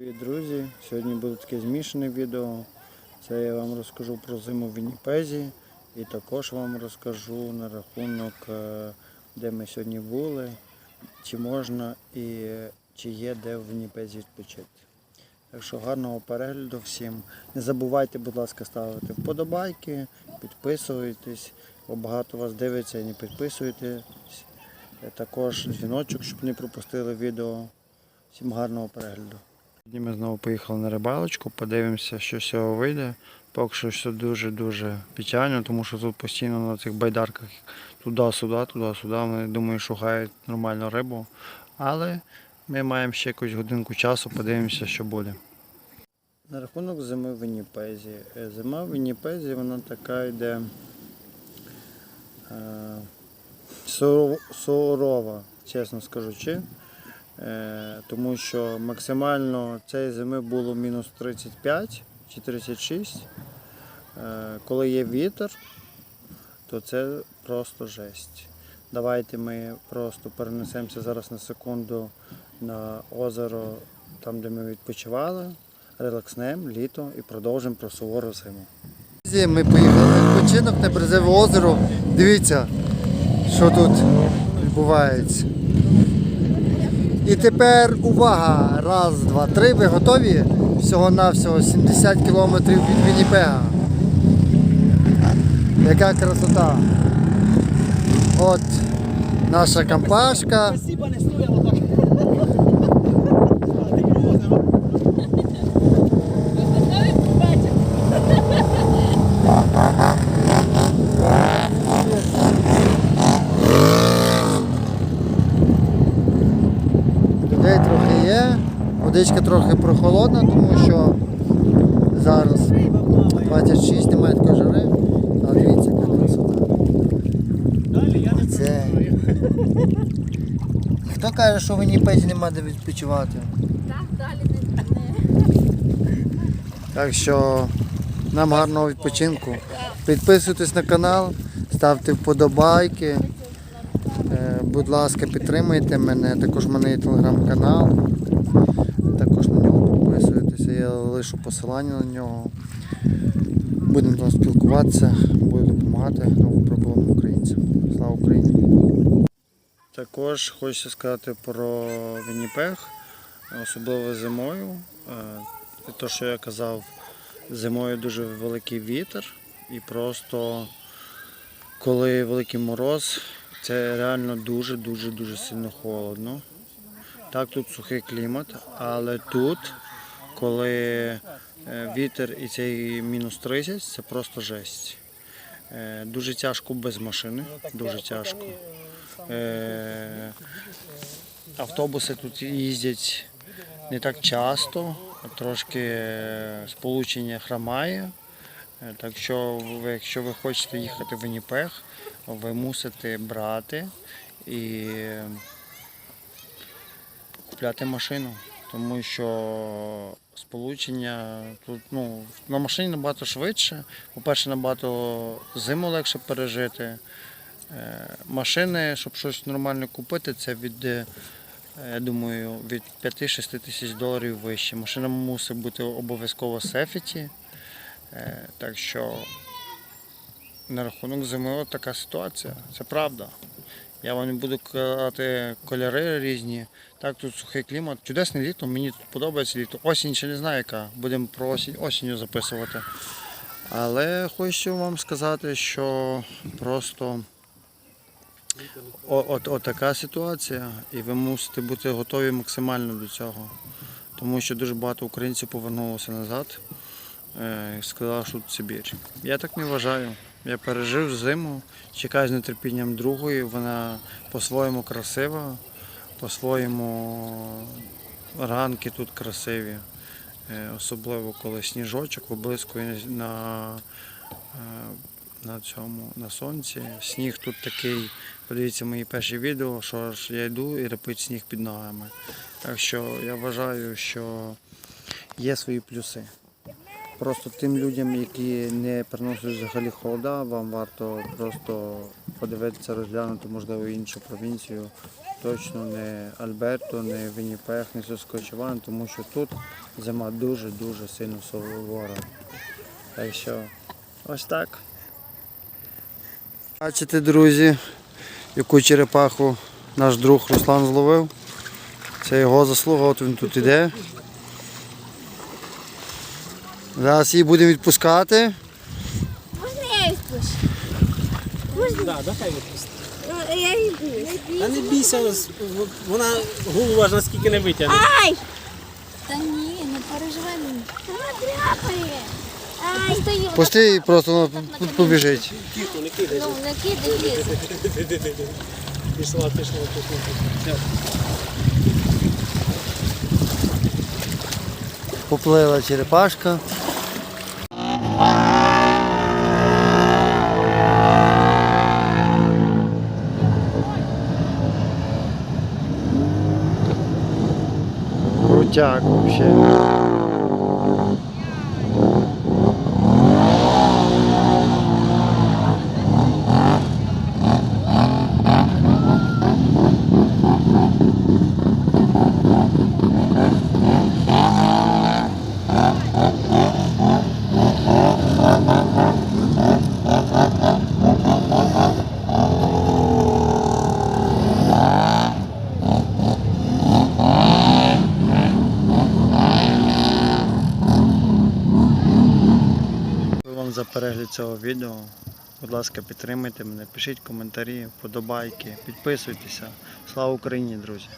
Друзі! Сьогодні буде таке змішане відео. Це я вам розкажу про зиму в Вінніпезі і також вам розкажу на рахунок, е, де ми сьогодні були, чи можна і чи є де в Вінніпезі відпочити. Так що гарного перегляду всім. Не забувайте, будь ласка, ставити вподобайки, підписуйтесь, бо багато вас дивиться і не підписуєтесь. Е, Також дзвіночок, щоб не пропустили відео. Всім гарного перегляду. Сьогодні ми знову поїхали на рибалочку, подивимося, що з цього вийде. Поки що все дуже-дуже печально, тому що тут постійно на цих байдарках туди-сюди, туди-сюди. Вони думаю, шукають нормальну рибу. Але ми маємо ще якусь годинку часу, подивимося, що буде. На рахунок зими в Вінніпезі. Е, Зима в Вінніпезі вона така йде е, сурова, чесно скажучи. Е, тому що максимально цієї зими було мінус 35 чи 36. Е, коли є вітер, то це просто жесть. Давайте ми просто перенесемося зараз на секунду на озеро, там де ми відпочивали, релакснемо літо і продовжимо про сувору зиму. Ми поїхали на відпочинок на Березеве озеро. Дивіться, що тут відбувається. І тепер увага! Раз, два, три. Ви готові? Всього-навсього 70 кілометрів від Вінніпега. Яка красота. От наша компашка. Спасибо, не стояло так. Людей трохи є. Водичка трохи прохолодна, тому що зараз 26, немає такої жари. Але дивіться, яка красота. Далі я не Це. Хто каже, що в Вінніпезі нема де відпочивати? Так, далі. Так що нам гарного відпочинку. Підписуйтесь на канал, ставте вподобайки. Е, Будь ласка, підтримуйте мене. Також в мене є телеграм-канал. Також на нього підписуйтеся, я лишу посилання на нього. Будемо там спілкуватися, буду допомагати новоприбулим українцям. Слава Україні! Також хочу сказати про Вінніпег, особливо зимою. Те, що я казав, зимою дуже великий вітер і просто коли великий мороз, це реально дуже-дуже дуже сильно холодно. Так, тут сухий клімат, але тут, коли е, вітер і цей мінус 30, це просто жесть. Е, Дуже тяжко без машини, дуже тяжко. Е, Автобуси тут їздять не так часто, трошки сполучення хромає. Так що, якщо ви хочете їхати в Вінніпег, ви мусите брати і купляти машину, тому що сполучення тут ну, на машині набагато швидше. По-перше, набагато зиму легше пережити. Е, Машини, щоб щось нормально купити, це від, е, я думаю, від 5-6 тисяч доларів вище. Машина мусить бути обов'язково сефіті. Е, Так що на рахунок зими така ситуація. Це правда. Я вам буду казати кольори різні. Так, тут сухий клімат. Чудесне літо, мені тут подобається літо. Осінь ще не знаю яка. Будемо про осінь осінню записувати. Але хочу вам сказати, що просто от, от така ситуація, і ви мусите бути готові максимально до цього. Тому що дуже багато українців повернулося назад е, і сказали, що тут Сибір. Я так не вважаю. Я пережив зиму, чекаю з нетерпінням другої. Вона по-своєму красива, по-своєму ранки тут красиві. Е, Особливо коли сніжочок виблискує на, е, на цьому на сонці. Сніг тут такий, подивіться мої перші відео, що ж я йду і репить сніг під ногами. Так що я вважаю, що є свої плюси. Просто тим людям, які не переносять взагалі холода, вам варто просто подивитися, розглянути, можливо, іншу провінцію точно не Альберто, не Вінніпех, не Соскочеван, тому що тут зима дуже-дуже сильно сувора. Так що ось так. Бачите, друзі, яку черепаху наш друг Руслан зловив. Це його заслуга, от він тут іде. Зараз її будемо відпускати. Можна я відпущу? Да, да, хай відпусти. Ну, Я відпущу. Та не бійся, ось, вона голову аж наскільки не витягне. Ай! Та ні, не переживай мені. Вона дряпає. Ай, стою. Пусти і просто ну, побіжить. Тихо, не кидай. Ну, не кидай ліс. Пішла, пішла, пішла. Все. Поплила черепашка. 价古便 за перегляд цього відео. Будь ласка, підтримайте мене, пишіть коментарі, вподобайки, підписуйтеся. Слава Україні, друзі!